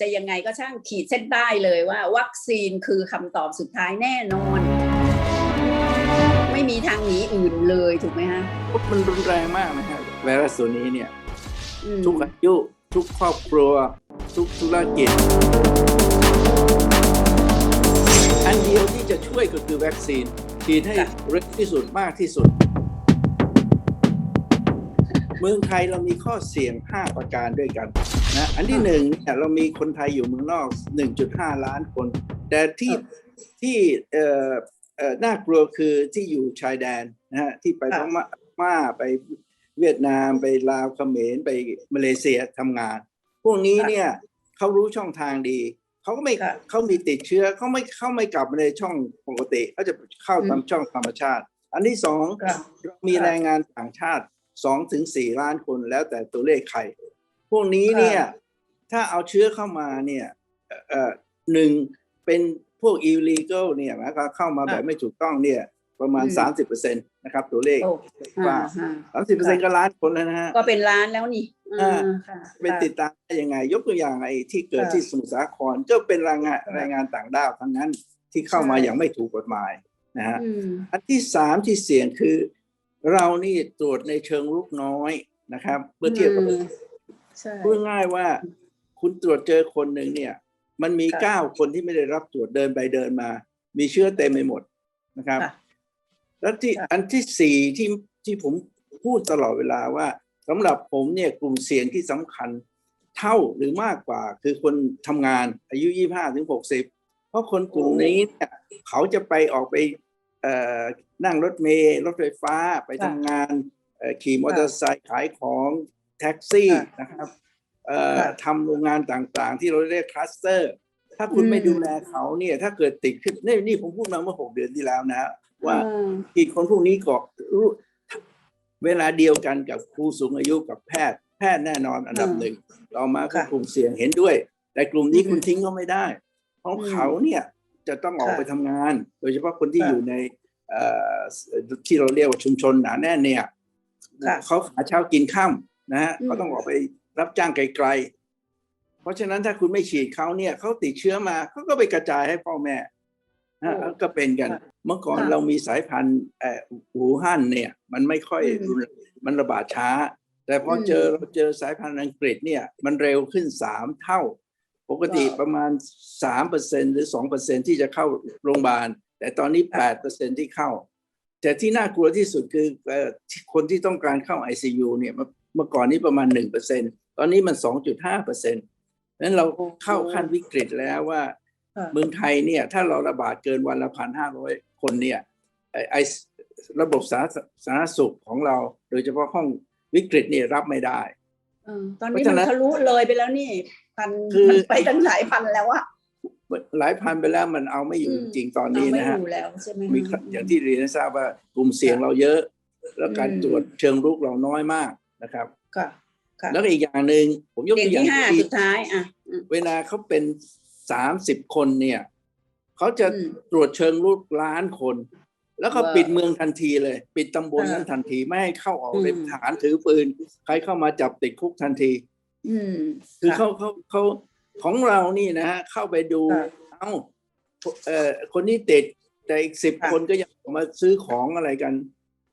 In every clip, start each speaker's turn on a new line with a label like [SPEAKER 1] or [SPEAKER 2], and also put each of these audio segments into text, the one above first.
[SPEAKER 1] จะยังไงก็ช่างขีดเส้นใต้เลยว่า วัคซีนคือคำตอบสุดท้ายแน่นอน ไม่มีทางหนีอื่นเลยถูกไหมฮะ
[SPEAKER 2] มันรุนแรงมากนะฮะไวรัสตัวนี้เนี่ย
[SPEAKER 1] อืม
[SPEAKER 2] ทุกอายุทุกครอบครัว ทุกธุรกิจ อันเดียวที่จะช่วยก็คือวัคซีนฉีดให้เร็วที่สุดมากที่สุด เมืองไทยเรามีข้อเสี่ยง 5 ประการด้วยกันนะอันที่หนึ่งเนี่ยเรามีคนไทยอยู่เมืองนอก 1.5 ล้านคน แต่ที่ที่เอ่อเอ่อน่ากลัวคือที่อยู่ชายแดนนะฮะที่ไปพม่าม่าไปเวียดนามไปลาวเขมรไปมาเลเซียทำงาน พวกนี้เนี่ยเขารู้ช่องทางดีเขาก็ไม่
[SPEAKER 1] ค่ะ
[SPEAKER 2] เขามีติดเชื้อเขาไม่เขาไม่กลับมาในช่องปกติเขาจะเข้าตามช่องธรรมชาติ อันที่สอง
[SPEAKER 1] ค่ะ
[SPEAKER 2] เรามีแรงงานต่างชาติ สองถึงสี่ล้านคนแล้วแต่ตัวเลขใคร พวกนี้เนี่ย ถ้าเอาเชื้อเข้ามาเนี่ยเอ่อเอ่อหนึ่งเป็นพวก illegal เนี่ยนะครับเข้ามาแบบไม่ถูกต้องเนี่ย ประมาณ
[SPEAKER 1] อืม
[SPEAKER 2] 30%นะครับตัวเลข
[SPEAKER 1] โอ้
[SPEAKER 2] ว่า
[SPEAKER 1] อ่า
[SPEAKER 2] สามสิบเปอร์เซ็นต์ก็ล้านคนแล้วนะฮะ
[SPEAKER 1] ก็เป็นล้านแล้วนี่
[SPEAKER 2] อ่า
[SPEAKER 1] ค่ะ
[SPEAKER 2] เป็นติดตามได้ยังไง ยกตัวอย่างไอ้ที่เกิด
[SPEAKER 1] ค่ะ
[SPEAKER 2] ที่สมุทรสาครก็เป็นแรงงาน
[SPEAKER 1] ค่ะ
[SPEAKER 2] แรงงานต่างด้าวทั้งนั้นที่เข้ามา
[SPEAKER 1] ใช่
[SPEAKER 2] อย่างไม่ถูกกฎหมายนะฮะ
[SPEAKER 1] อืม
[SPEAKER 2] อันที่สามที่เสี่ยงคือ เรานี่ตรวจในเชิงรุกน้อยนะครับเมื่อเทียบกับ
[SPEAKER 1] อืมใช่
[SPEAKER 2] พูดง่ายว่า คุณตรวจเจอคนหนึ่งเนี่ย มันมี
[SPEAKER 1] ค่ะ
[SPEAKER 2] เก้าคนที่ไม่ได้รับตรวจเดินไปเดินมา มีเชื้อเต็มไปหมดนะครับ
[SPEAKER 1] ค่ะ
[SPEAKER 2] แล้วที่
[SPEAKER 1] ค่ะ
[SPEAKER 2] อันที่สี่ที่ที่ผมพูดตลอดเวลาว่าสำหรับผมเนี่ยกลุ่มเสี่ยงที่สำคัญเท่าหรือมากกว่าคือคนทำงานอายุ 25ถึง60 เพราะคนกลุ่มนี้เนี่ยเขาจะไปออกไปเอ่อ นั่งรถเมล์รถไฟฟ้าไปทำงานเอ่อขี่มอเตอร์ไซค์ขายของแท็กซี่
[SPEAKER 1] ค่ะ
[SPEAKER 2] นะครับเอ่อ
[SPEAKER 1] ค่ะ
[SPEAKER 2] ทำโรงงานต่างๆ ที่เราเรียกคลัสเตอร์ ถ้าคุณ
[SPEAKER 1] อืม
[SPEAKER 2] ไม่ดูแลเขาเนี่ยถ้าเกิดติดขึ้นนี่นี่ผมพูดมาเมื่อหกเดือนที่แล้วนะฮะว่า
[SPEAKER 1] อืม
[SPEAKER 2] ที่คนพวกนี้ก็รู้เวลาเดียวกันกับผู้สูงอายุกับแพทย์ แพทย์แน่นอนอันดับ
[SPEAKER 1] อืม
[SPEAKER 2] หนึ่งต่อมาก็
[SPEAKER 1] ค่ะ
[SPEAKER 2] กลุ่มเสี่ยงเห็นด้วย แต่กลุ่มนี้
[SPEAKER 1] อืม
[SPEAKER 2] คุณทิ้งเขาไม่ได้ เพราะ
[SPEAKER 1] อืม
[SPEAKER 2] เขาเนี่ย จะต้องออก
[SPEAKER 1] ค่ะ
[SPEAKER 2] ไปทำงาน โดยเฉพาะคนที่
[SPEAKER 1] ค่ะ
[SPEAKER 2] อยู่ในเอ่อที่เราเรียกว่าชุมชนหนาแน่นเนี่ย
[SPEAKER 1] ค่ะ
[SPEAKER 2] เขาหาเช้ากินข้ามนะฮะ
[SPEAKER 1] อืม
[SPEAKER 2] เขาต้องออกไปรับจ้างไกลๆ เพราะฉะนั้นถ้าคุณไม่ฉีดเขาเนี่ยเขาติดเชื้อมาเขาก็ไปกระจายให้พ่อแม่นะ
[SPEAKER 1] โอ้
[SPEAKER 2] ก็เป็นกัน
[SPEAKER 1] ค่ะ
[SPEAKER 2] เมื่อก่อน
[SPEAKER 1] ค่ะ
[SPEAKER 2] เรามีสายพันธุ์เอ่อหูฮั่นเนี่ย มันไม่ค่อย
[SPEAKER 1] อืม
[SPEAKER 2] รุนมันระบาดช้า แต่พออ
[SPEAKER 1] ม
[SPEAKER 2] เจอเราเจอสายพันธุ์อังกฤษเนี่ย มันเร็วขึ้นสามเท่า ปกติ
[SPEAKER 1] ว้าว
[SPEAKER 2] ประมาณสามเปอร์เซ็นหรือสองเปอร์เซ็นที่จะเข้าโรงพยาบาล แต่ตอนนี้แปดเปอร์เซ็นที่เข้า แต่ที่น่ากลัวที่สุดคือเอ่อที่คนที่ต้องการเข้า ICU เนี่ยเมื่อเมื่อก่อนนี้ประมาณหนึ่งเปอร์เซ็นตอนนี้มันสองจุดห้าเปอร์เซ็นต์นั้นเราเข้าขั้นวิกฤตแล้วว่า
[SPEAKER 1] ค่ะ
[SPEAKER 2] เมืองไทยเนี่ยถ้าเราระบาดเกินวันละพันห้าร้อยคนเนี่ยไอ้ไอระบบสาธารสาธารณสุขของเรา โดยเฉพาะห้องวิกฤตเนี่ยรับไม่ได้
[SPEAKER 1] เออ ตอนนี้
[SPEAKER 2] เพราะฉะนั้
[SPEAKER 1] มัน
[SPEAKER 2] น
[SPEAKER 1] ทะลุเลยไปแล้วนี่พัน
[SPEAKER 2] คือ
[SPEAKER 1] มันไปตั้งหลายพันแล้วอะ
[SPEAKER 2] หลายพันไปแล้วมันเอาไม่อยู่
[SPEAKER 1] อื
[SPEAKER 2] จ
[SPEAKER 1] ม
[SPEAKER 2] ริงๆตอน
[SPEAKER 1] เอา
[SPEAKER 2] นี้
[SPEAKER 1] ไม่
[SPEAKER 2] นะ
[SPEAKER 1] อ
[SPEAKER 2] ฮะ
[SPEAKER 1] ยู่แล้วใช่ไหม
[SPEAKER 2] มี
[SPEAKER 1] คะ
[SPEAKER 2] อย่างที่เรียนให้ทราบว่ากลุ่มเสี่ยงเราเยอะ แล้วการ
[SPEAKER 1] อืม
[SPEAKER 2] ตรวจเชิงรุกเราน้อยมากนะครับ
[SPEAKER 1] ค่ะค่ะ
[SPEAKER 2] แล้วก็อีกอย่างหนึ่งผมยก
[SPEAKER 1] เด่
[SPEAKER 2] ตั
[SPEAKER 1] น
[SPEAKER 2] วอย่าง
[SPEAKER 1] ที่ห้า
[SPEAKER 2] ที่
[SPEAKER 1] สุดท้ายอะอืม
[SPEAKER 2] เวลาเขาเป็นสามสิบคนเนี่ยเขาจะ
[SPEAKER 1] อืม
[SPEAKER 2] ตรวจเชิงรุกล้านคน แล้วก็
[SPEAKER 1] ว้าว
[SPEAKER 2] ปิดเมืองทันทีเลย ปิดตำบล
[SPEAKER 1] อ่านั้
[SPEAKER 2] นั้นทันทีไม่ให้เข้าออก
[SPEAKER 1] อืม
[SPEAKER 2] เป็นฐานถือปืน ใครเข้ามาจับติดคุกทันที
[SPEAKER 1] อืม
[SPEAKER 2] คือ
[SPEAKER 1] ค่ะ
[SPEAKER 2] เขาเขาเขาของเรานี่นะฮะเข้าไปดู
[SPEAKER 1] ค่ะ
[SPEAKER 2] เอ้าเอ่อคนนี้ติดแต่อีกสิบ
[SPEAKER 1] ค่ะ
[SPEAKER 2] คนก็ยังออกมาซื้อของอะไรกัน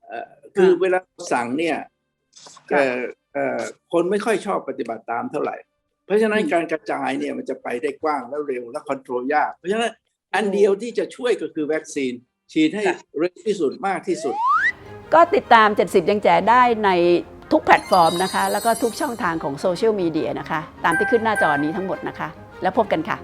[SPEAKER 2] เอ่อคือ
[SPEAKER 1] ค่ะ
[SPEAKER 2] เวลาสั่งเนี่ย
[SPEAKER 1] ค่ะ
[SPEAKER 2] เอ่อเอ่อคนไม่ค่อยชอบปฏิบัติตามเท่าไหร่ เพราะฉะนั้น
[SPEAKER 1] อืม
[SPEAKER 2] การกระจายเนี่ยมันจะไปได้กว้างและเร็วและคอนโทรลยาก เพราะฉะนั้นอัน
[SPEAKER 1] โอ้
[SPEAKER 2] เดียวที่จะช่วยก็คือวัคซีน ฉีดให้
[SPEAKER 1] ค่ะ
[SPEAKER 2] เร็วที่สุดมากที่สุด
[SPEAKER 3] ก็ติดตาม 70 ยังแจได้ในทุกแพลตฟอร์มนะคะ แล้วก็ทุกช่องทางของโซเชียลมีเดียนะคะ ตามที่ขึ้นหน้าจอนี้ทั้งหมดนะคะ แล้วพบกันค่ะ